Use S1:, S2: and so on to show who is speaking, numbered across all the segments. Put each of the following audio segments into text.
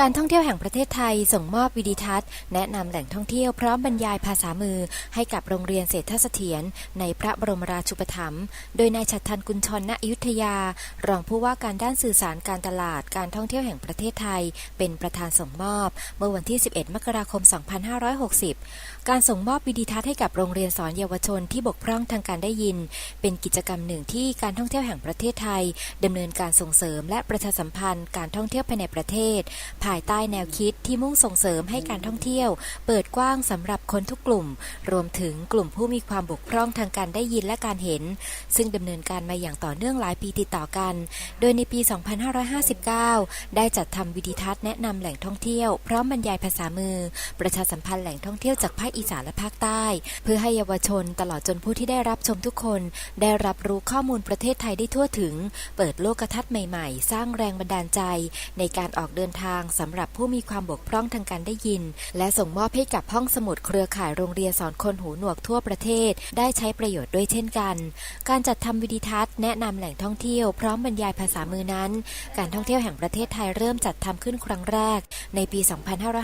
S1: การท่องเที่ยวแห่งประเทศไทยส่งมอบวิดีทัศน์ แนะนำแหล่งท่องเที่ยวพร้อมบรรยายภาษามือ ให้กับโรงเรียนเศรษฐเสถียรในพระบรมราชูปถัมภ์โดยนายชัดทันกุลชนณอยุธยา รองผู้ว่าการด้านสื่อสารการตลาดการท่องเที่ยวแห่งประเทศไทย เป็นประธานส่งมอบ เมื่อวันที่ 11 มกราคม 2560 การส่งมอบวิดีทัศน์ให้กับโรงเรียนสอนเยาวชนที่บกพร่องทางการได้ยิน เป็นกิจกรรมหนึ่งที่การท่องเที่ยวแห่งประเทศไทยดำเนินการส่งเสริมและประชาสัมพันธ์การท่องเที่ยวภายในประเทศภายใต้แนวคิดที่มุ่งส่งเสริมให้การท่องเที่ยว เปิดกว้างสำหรับคนทุกกลุ่ม รวมถึงกลุ่มผู้มีความบกพร่องทางการได้ยินและการเห็น ซึ่งดำเนินการมาอย่างต่อเนื่องหลายปีติดต่อกัน โดยในปี 2559 ได้จัดทำวิดีทัศน์แนะนำแหล่งท่องเที่ยวพร้อมบรรยายภาษามือ ประชาสัมพันธ์แหล่งท่องเที่ยวจากภาคอีสานและภาคใต้ เพื่อให้เยาวชนตลอดจนผู้ที่ได้รับชมทุกคน ได้รับรู้ข้อมูลประเทศไทยได้ทั่วถึง เปิดโลกทัศน์ใหม่ ๆ สร้างแรงบันดาลใจ ในการออกเดินทางสำหรับผู้มีความบกพร่องทางการได้ยิน และส่งมอบให้กับห้องสมุดเครือข่ายโรงเรียนสอนคนหูหนวกทั่วประเทศ ได้ใช้ประโยชน์ด้วยเช่นกัน การจัดทำวิดีทัศน์แนะนำแหล่งท่องเที่ยวพร้อมบรรยายภาษามือนั้น การท่องเที่ยวแห่งประเทศไทยเริ่มจัดทำขึ้นครั้งแรก ในปี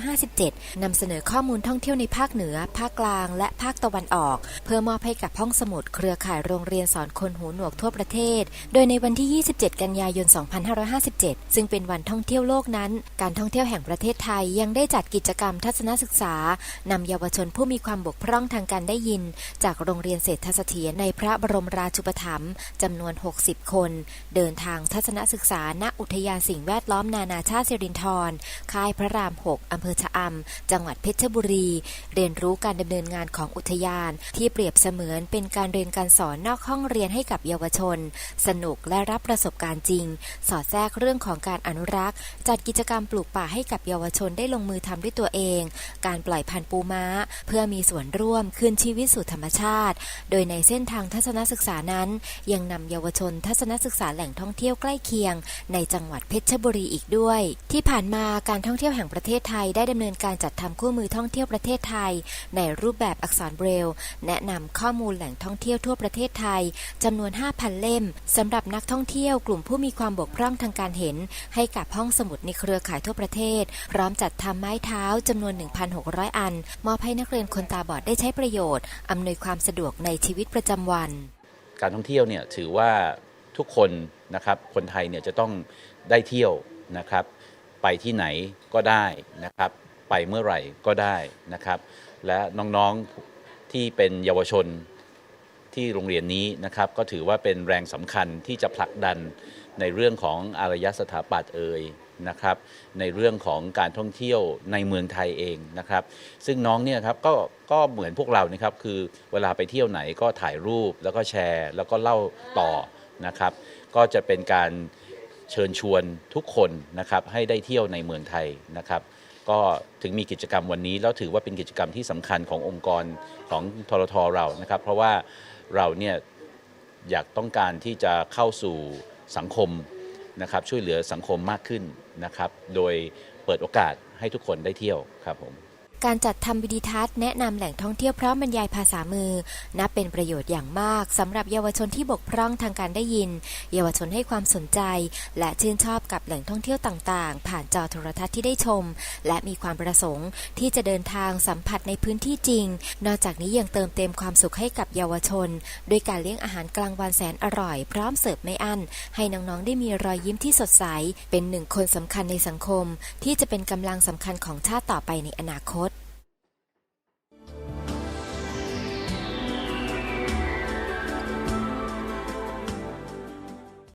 S1: 2557นำเสนอข้อมูลท่องเที่ยวในภาคเหนือ ภาคกลาง และภาคตะวันออก เพื่อมอบให้กับห้องสมุดเครือข่ายโรงเรียนสอนคนหูหนวกทั่วประเทศ โดยในวันที่ 27 กันยายน 2557 ซึ่งเป็นวันท่องเที่ยวโลกนั้น การท่องเที่ยวแห่งประเทศไทยยังได้จัดกิจกรรมทัศนศึกษานำเยาวชนผู้มีความบกพร่องทางการได้ยิน จากโรงเรียนเศรษฐสถียรในพระบรมราชูปถัมภ์จำนวน 60 คน เดินทางทัศนศึกษาณอุทยานสิ่งแวดล้อมนานาชาติสิรินธรค่ายพระราม 6 อำเภอชะอำจังหวัดเพชรบุรี เรียนรู้การดำเนินงานของอุทยาน ที่เปรียบเสมือนเป็นการเรียนการสอนนอกห้องเรียนให้กับเยาวชน สนุกและรับประสบการณ์จริง สอดแทรกเรื่องของการอนุรักษ์ จัดกิจกรรมปลูกป่าให้กับเยาวชนได้ลงมือทำด้วยตัวเอง การปล่อยพันธุ์ปูม้า เพื่อมีส่วนร่วมคืนชีวิตสู่ธรรมชาติ โดยในเส้นทางทัศนศึกษานั้น ยังนำเยาวชนทัศนศึกษาแหล่งท่องเที่ยวใกล้เคียง ในจังหวัดเพชรบุรีอีกด้วย ที่ผ่านมาการท่องเที่ยวแห่งประเทศไทยได้ดำเนินการจัดทำคู่มือท่องเที่ยวประเทศไทย ในรูปแบบอักษรเบรล์แนะนำข้อมูลแหล่งท่องเที่ยวทั่วประเทศไทยจำนวน 5,000 เล่มสำหรับนักท่องเที่ยวกลุ่มผู้มีความบกพร่องทางการเห็น ให้กับห้องสมุดในเครือข่ายทั่วประเทศ พร้อมจัดทำไม้เท้าจำนวน 1,600 อัน มอบให้นักเรียนคนตาบอดได้ใช้ประโยชน์ อำนวยความสะดวกในชีวิตประจำวัน
S2: การท่องเที่ยวเนี่ยถือว่าทุกคนนะครับคนไทยเนี่ยจะต้องได้เที่ยวนะครับ ไปที่ไหนก็ได้นะครับ ไปเมื่อไหร่ก็ได้นะครับ และน้องๆที่เป็นเยาวชน ที่โรงเรียนนี้นะครับ ก็ถือว่าเป็นแรงสำคัญที่จะผลักดันในเรื่องของอารยสถาปัตย์เอ่ยนะครับ ในเรื่องของการท่องเที่ยวในเมืองไทยเองนะครับ ซึ่งน้องเนี่ยครับก็ก็เหมือนพวกเรานะครับ คือเวลาไปเที่ยวไหนก็ถ่ายรูปแล้วก็แชร์ แล้วก็เล่าต่อนะครับ ก็จะเป็นการเชิญชวนทุกคนนะครับให้ได้เที่ยวในเมืองไทยนะครับก็ถึงมีกิจกรรมวันนี้ แล้วถือว่าเป็นกิจกรรมที่สำคัญขององค์กรของทรทเรานะครับ เพราะว่า เราเนี่ยอยากต้องการที่จะเข้าสู่สังคมนะครับช่วยเหลือสังคมมากขึ้นนะครับ โดยเปิดโอกาสให้ทุกคนได้เที่ยวครับผม
S1: การจัดทำวิดีทัศน์แนะนำแหล่งท่องเที่ยวพร้อมบรรยายภาษามือ นับเป็นประโยชน์อย่างมากสำหรับเยาวชนที่บกพร่องทางการได้ยิน เยาวชนให้ความสนใจ และชื่นชอบกับแหล่งท่องเที่ยวต่างๆ ผ่านจอโทรทัศน์ที่ได้ชม และมีความประสงค์ ที่จะเดินทางสัมผัสในพื้นที่จริง นอกจากนี้ยังเติมเต็มความสุขให้กับเยาวชน ด้วยการเลี้ยงอาหารกลางวันแสนอร่อย พร้อมเสิร์ฟไม่อั้น ให้น้องๆได้มีรอยยิ้มที่สดใส เป็นหนึ่งคนสำคัญในสังคม ที่จะเป็นกำลังสำคัญของชาติต่อไปในอนาคต